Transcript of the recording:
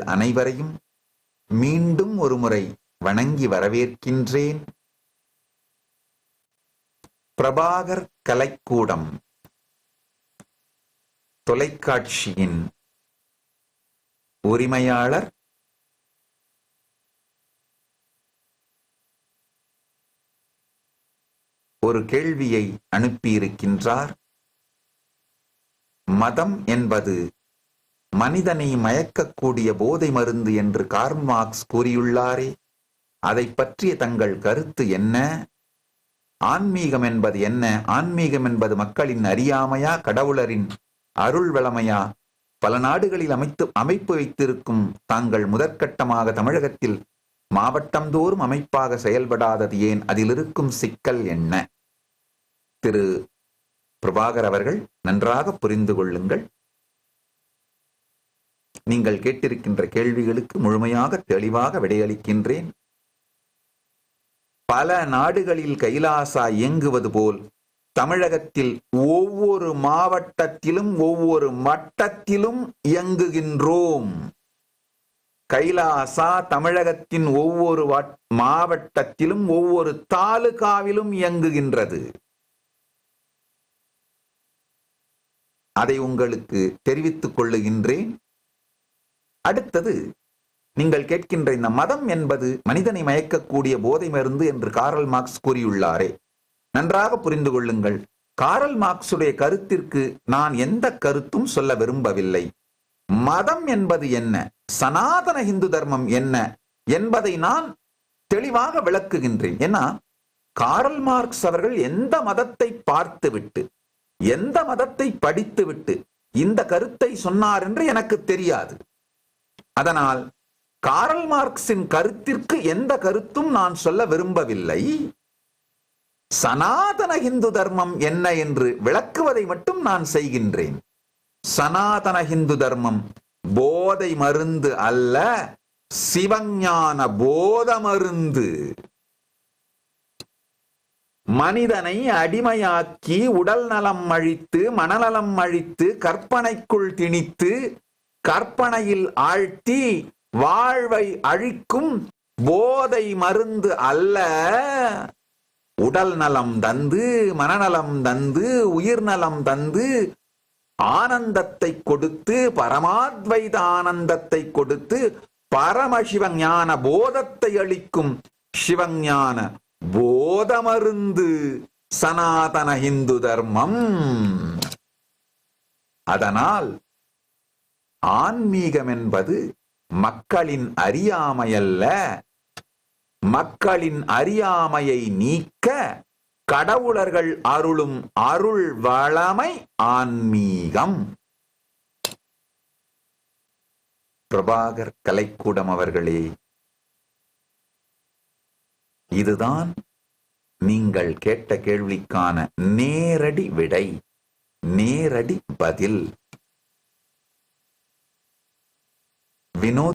அனைவரையும் மீண்டும் ஒருமுறை வணங்கி வரவேற்கின்றேன். பிரபாகர் கலைக்கூடம் தொலைக்காட்சியின் உரிமையாளர் ஒரு கேள்வியை அனுப்பியிருக்கின்றார். மதம் என்பது மனிதனை மயக்கக்கூடிய போதை மருந்து என்று கார்மார்க்ஸ் கூறியுள்ளாரே. அதை பற்றிய தங்கள் கருத்து என்ன? ஆன்மீகம் என்பது என்ன? ஆன்மீகம் என்பது மக்களின் அறியாமையா கடவுளரின் அருள் வளமையா பல நாடுகளில் அமைத்து அமைப்பு வைத்திருக்கும் தாங்கள் முதற்கட்டமாக தமிழகத்தில் மாவட்டந்தோறும் அமைப்பாக செயல்படாதது ஏன்? அதில் இருக்கும் சிக்கல் என்ன? திரு. பிரபாகர் அவர்கள் நன்றாக புரிந்து கொள்ளுங்கள். நீங்கள் கேட்டிருக்கின்ற கேள்விகளுக்கு முழுமையாக தெளிவாக விடையளிக்கின்றேன். பல நாடுகளில் கைலாசா இயங்குவது போல் தமிழகத்தில் ஒவ்வொரு மாவட்டத்திலும் ஒவ்வொரு மட்டத்திலும் இயங்குகின்றோம். கைலாசா தமிழகத்தின் ஒவ்வொரு மாவட்டத்திலும் ஒவ்வொரு தாலுகாவிலும் இயங்குகின்றது. அதை உங்களுக்கு தெரிவித்துக் கொள்ளுகின்றேன். அடுத்தது நீங்கள் கேட்கின்ற இந்த மதம் என்பது மனிதனை மயக்கக்கூடிய போதை மருந்து என்று காரல் மார்க்ஸ் கூறியுள்ளாரே. நன்றாக புரிந்து கொள்ளுங்கள். காரல் மார்க்ஸுடைய கருத்திற்கு நான் எந்த கருத்தும் சொல்ல விரும்பவில்லை. மதம் என்பது என்ன? சனாதன இந்து தர்மம் என்ன? என்பதை நான் தெளிவாக விளக்குகின்றேன். ஏன்னா காரல் மார்க்ஸ் அவர்கள் எந்த மதத்தை பார்த்துவிட்டு எந்த மதத்தை படித்துவிட்டு இந்த கருத்தை சொன்னார் என்று எனக்கு தெரியாது. அதனால் காரல் மார்க்சின் கருத்திற்கு எந்த கருத்தும் நான் சொல்ல விரும்பவில்லை. சனாதன இந்து தர்மம் என்ன என்று விளக்குவதை மட்டும் நான் செய்கின்றேன். சனாதன இந்து தர்மம் போதை மருந்து அல்ல சிவஞான போத மருந்து. மனிதனை அடிமையாக்கி உடல் நலம் அழித்து மனநலம் அழித்து கற்பனைக்குள் திணித்து கற்பனையில் ஆழ்த்தி வாழ்வை அழிக்கும் போதை மருந்து அல்ல. உடல் நலம் தந்து மனநலம் தந்து உயிர் நலம் தந்து ஆனந்தத்தை கொடுத்து பரமாத்வைத ஆனந்தத்தை கொடுத்து பரமசிவஞான போதத்தை அளிக்கும் சிவஞான போதமருந்து சனாதன இந்து தர்மம். அதனால் ஆன்மீகம் என்பது மக்களின் அறியாமையல்ல. மக்களின் அறியாமையை நீக்க கடவுளர்கள் அருளும் அருள் வளமை ஆன்மீகம். பிரபாகர் கலைக்கூடம் அவர்களே இதுதான் நீங்கள் கேட்ட கேள்விக்கான நேரடி விடை நேரடி பதில். vino